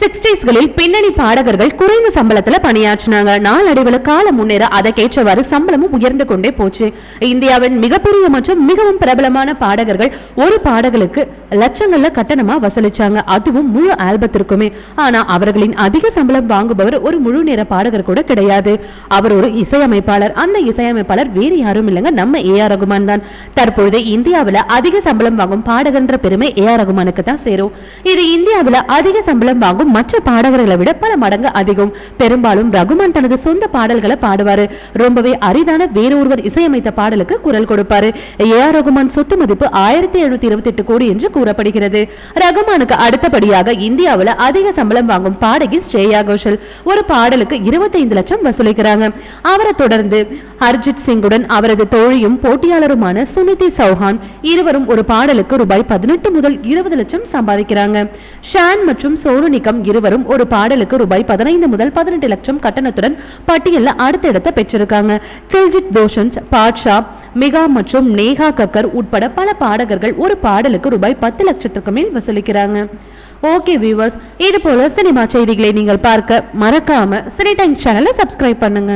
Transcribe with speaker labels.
Speaker 1: சிக்ஸ்டீஸ்களில் பின்னணி பாடகர்கள் குறைந்த சம்பளத்துல பணியாற்றினாங்க. நாளடைவில் காலம் முன்னேற அதற்கேற்றவாறு சம்பளமும் உயர்ந்து கொண்டே போச்சு. இந்தியாவின் மிகப்பெரிய மற்றும் மிகவும் பிரபலமான பாடகர்கள் ஒரு பாடகர்களுக்கு லட்சங்கள்ல கட்டணமா வசூலிச்சாங்க. அதுவும் முழு ஆல்பத்திற்குமே. ஆனா அவர்களின் அதிக சம்பளம் வாங்குபவர் ஒரு முழு நேர பாடகர் கூட கிடையாது. அவர் ஒரு இசையமைப்பாளர். அந்த இசையமைப்பாளர் வேறு யாரும் இல்லைங்க. நம்ம ஏ ஆர் ரகுமான் தான். தற்பொழுது இந்தியாவில் அதிக சம்பளம் வாங்கும் பாடகன்ற பெருமை ஏ ஆர் ரகுமானுக்கு தான் சேரும். இது இந்தியாவில் அதிக சம்பளம் வாங்கும் மற்ற பாடகர்களை விட பல மடங்கு அதிகம். பெரும்பாலும் ரகுமான் தனது சொந்த பாடல்களை பாடுவாரு. ரொம்பவே அரிதான வேறொருவர் இசையமைத்த பாடலுக்கு குரல் கொடுப்பாரு. ஏ ஆர் ரகுமான் சொத்து மதிப்பு ஆயிரத்தி எழுநூத்தி இருபத்தி எட்டு கோடி என்று கூறப்படுகிறது. ரகுமானுக்கு அடுத்தபடியாக இந்தியாவில் அதிக சம்பளம் வாங்கும் பாடகி ஸ்ரேயா கோஷல் ஒரு பாடலுக்கு இருபத்தைந்து லட்சம் வசூலிக்கிறாங்க. அவரை தொடர்ந்து ஹர்ஜித் சிங்குடன் அவரது தோழியும் போட்டியாளருமான சுனிதி சௌஹான் இருவரும் ஒரு பாடலுக்கு ரூபாய் பதினெட்டு முதல் இருபது லட்சம் சம்பாதிக்கிறாங்க. ஷான் மற்றும் சோனு நிகம் இருவரும் ஒரு பாடலுக்கு ரூபாய் பதினைந்து முதல் பதினெட்டு லட்சம் கட்டணத்துடன் பட்டியலில் அடுத்த இடத்தை பெற்றிருக்காங்க. தில்ஜித் தோஷன்ஸ் பாட்ஷா மிகா மற்றும் நேஹா கக்கர் உட்பட பல பாடகர்கள் ஒரு பாடலுக்கு ரூபாய் பத்து லட்சத்துக்கு மேல் வசூலிக்கிறாங்க. ஓகே வியூவர்ஸ் இது போல சினிமா செய்திகளை நீங்கள் பார்க்க மறக்காம சினி டைம்ஸ் சேனலை சப்ஸ்கிரைப் பண்ணுங்க.